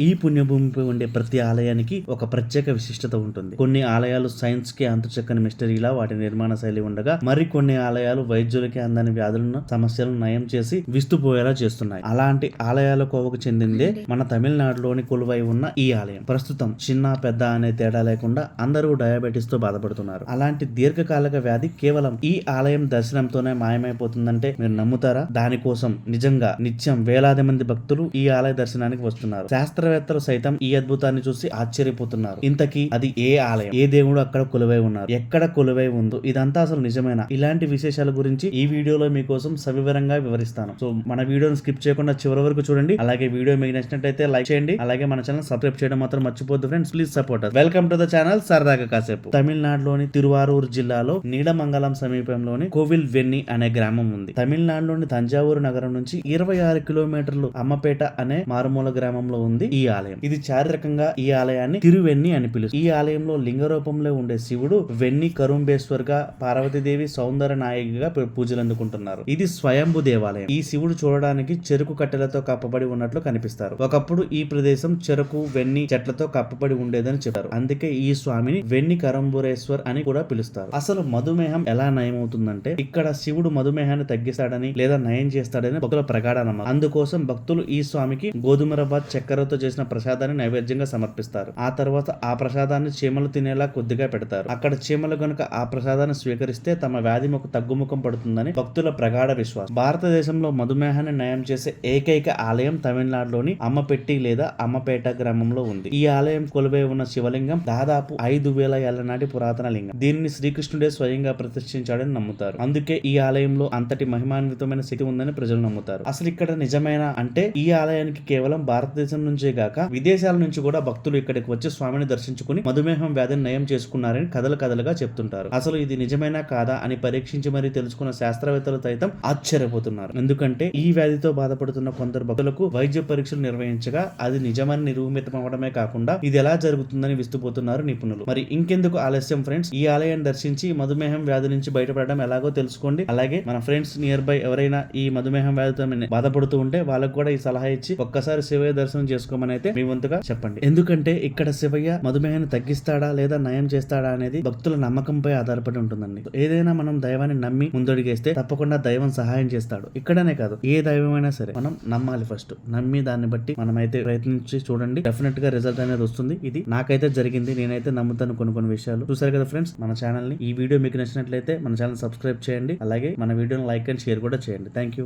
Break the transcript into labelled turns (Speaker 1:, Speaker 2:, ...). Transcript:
Speaker 1: ఈ పుణ్యభూమిపై ఉండే ప్రతి ఆలయానికి ఒక ప్రత్యేక విశిష్టత ఉంటుంది. కొన్ని ఆలయాలు సైన్స్కి అంతుచక్కని మిస్టరీలా వాటి నిర్మాణ శైలి ఉండగా మరి కొన్ని ఆలయాలు వైద్యులకి అందని వ్యాధులను సమస్యలను నయం చేసి విస్తుపోయేలా చేస్తున్నాయి. అలాంటి ఆలయాల కోవకు చెందిందే మన తమిళనాడులోని కొలువై ఉన్న ఈ ఆలయం. ప్రస్తుతం చిన్న పెద్ద అనే తేడా లేకుండా అందరూ డయాబెటీస్తో బాధపడుతున్నారు. అలాంటి దీర్ఘకాలిక వ్యాధి కేవలం ఈ ఆలయం దర్శనంతోనే మాయమైపోతుందంటే మీరు నమ్ముతారా? దానికోసం నిజంగా నిత్యం వేలాది మంది భక్తులు ఈ ఆలయ దర్శనానికి వస్తున్నారు. శాస్త్ర శాస్త్రవేత్తలు సైతం ఈ అద్భుతాన్ని చూసి ఆశ్చర్యపోతున్నారు. ఇంతకీ అది ఏ ఆలయం? ఏ దేవుడు అక్కడ కొలువై ఉన్నారు? ఎక్కడ కొలువై ఉందో? ఇదంతా అసలు నిజమేనా? ఇలాంటి విశేషాల గురించి ఈ వీడియోలో మీకోసం సవివరంగా వివరిస్తాను. సో మన వీడియోని స్కిప్ చేయకుండా చివరి వరకు చూడండి. అలాగే వీడియో మీకు నచ్చినట్లయితే లైక్ చేయండి. అలాగే మన ఛానల్ సబ్స్క్రైబ్ చేయడం మాత్రం మర్చిపోద్దు friends. Please support welcome to the channel సరదాగా కాసేపు. తమిళనాడులోని తిరువారూరు జిల్లాలో నీడమంగళం సమీపంలోని కోవిల్ వెన్ని అనే గ్రామం ఉంది. తమిళనాడులోని తంజావూరు నగరం నుంచి ఇరవై ఆరు కిలోమీటర్లు అమ్మపేట అనే మారుమూల గ్రామంలో ఉంది. ఈ ఆలయం. ఇది చారిత్రకంగా ఈ ఆలయాన్ని తిరువెన్ని అని పిలుస్తారు. ఈ ఆలయంలో లింగ రూపంలో ఉండే శివుడు వెన్ని కరుంబేశ్వర్గా పార్వతీదేవి సౌందర్య నాయకిగా పూజలు అందుకుంటున్నారు. ఇది స్వయంభు దేవాలయం. ఈ శివుడు చూడడానికి చెరుకు కట్టెలతో కప్పబడి ఉన్నట్లు కనిపిస్తారు. ఒకప్పుడు ఈ ప్రదేశం చెరుకు వెన్ని చెట్లతో కప్పబడి ఉండేదని చెప్పారు. అందుకే ఈ స్వామిని వెన్ని కరంబురేశ్వర్ అని కూడా పిలుస్తారు. అసలు మధుమేహం ఎలా నయమవుతుందంటే ఇక్కడ శివుడు మధుమేహాన్ని తగ్గిస్తాడని లేదా నయం చేస్తాడని భక్తుల ప్రగాఢ నమ్మకం. అందుకోసం భక్తులు ఈ స్వామికి గోధుమ రవ్వ చక్కెరతో చేసిన ప్రసాదాన్ని నైవేద్యంగా సమర్పిస్తారు. ఆ తర్వాత ఆ ప్రసాదాన్ని చీమలు తినేలా కొద్దిగా పెడతారు. అక్కడ చీమలు గనుక ఆ ప్రసాదాన్ని స్వీకరిస్తే తమ వ్యాధి ముఖ తగ్గుముఖం పడుతుందని భక్తుల ప్రగాఢ విశ్వాసం. భారతదేశంలో మధుమేహాన్ని నయం చేసే ఏకైక ఆలయం తమిళనాడులోని అమ్మపెట్టి లేదా అమ్మపేట గ్రామంలో ఉంది. ఈ ఆలయం కొలువై ఉన్న శివలింగం దాదాపు ఐదు వేల ఏళ్ళ నాటి పురాతన లింగం. దీనిని శ్రీకృష్ణుడే స్వయంగా ప్రతిష్ఠించాడని నమ్ముతారు. అందుకే ఈ ఆలయంలో అంతటి మహిమాన్వితమైన స్థితి ఉందని ప్రజలు నమ్ముతారు. అసలు ఇక్కడ నిజమైన అంటే ఈ ఆలయానికి కేవలం భారతదేశం నుంచే అంతేగాక విదేశాల నుంచి కూడా భక్తులు ఇక్కడికి వచ్చి స్వామిని దర్శించుకుని మధుమేహం వ్యాధిని నయం చేసుకున్నారని కథలు కథలుగా చెప్తుంటారు. అసలు ఇది నిజమైనా కాదా అని పరీక్షించి మరీ తెలుసుకున్న శాస్త్రవేత్తలు సైతం ఆశ్చర్యపోతున్నారు. ఎందుకంటే ఈ వ్యాధితో బాధపడుతున్న కొందరు భక్తులకు వైద్య పరీక్షలు నిర్వహించగా అది నిజమని నిరూపితం అవడమే కాకుండా ఇది ఎలా జరుగుతుందని విస్తుపోతున్నారు నిపుణులు. మరి ఇంకెందుకు ఆలస్యం ఫ్రెండ్స్? ఈ ఆలయాన్ని దర్శించి మధుమేహం వ్యాధి నుంచి బయటపడడం ఎలాగో తెలుసుకోండి. అలాగే మన ఫ్రెండ్స్ నియర్ బై ఎవరైనా ఈ మధుమేహం వ్యాధితో బాధపడుతూ ఉంటే వాళ్ళకు కూడా ఈ సలహా ఇచ్చి ఒక్కసారి శివయ దర్శనం చేసుకోమని అయితే మీ వంతుగా చెప్పండి. ఎందుకంటే ఇక్కడ శివయ్య మధుమేహాన్ని తగ్గిస్తాడా లేదా నయం చేస్తాడా అనేది భక్తుల నమ్మకంపై ఆధారపడి ఉంటుందండి. ఏదైనా మనం దైవాన్ని నమ్మి ముందడిగేస్తే తప్పకుండా దైవం సహాయం చేస్తాడు. ఇక్కడనే కాదు ఏ దైవమైనా సరే మనం నమ్మాలి ఫస్ట్ నమ్మి దాన్ని బట్టి మనమైతే ప్రయత్నించి చూడండి. డెఫినెట్గా రిజల్ట్ అనేది వస్తుంది. ఇది నాకైతే జరిగింది. నేనైతే నమ్ముతాను కొన్ని కొన్ని విషయాలు. చూసారు కదా ఫ్రెండ్స్ మన ఛానల్ని. ఈ వీడియో మీకు నచ్చినట్లయితే మన ఛానల్ సబ్స్క్రైబ్ చేయండి. అలాగే మన వీడియోని లైక్ అండ్ షేర్ కూడా చేయండి. Thank you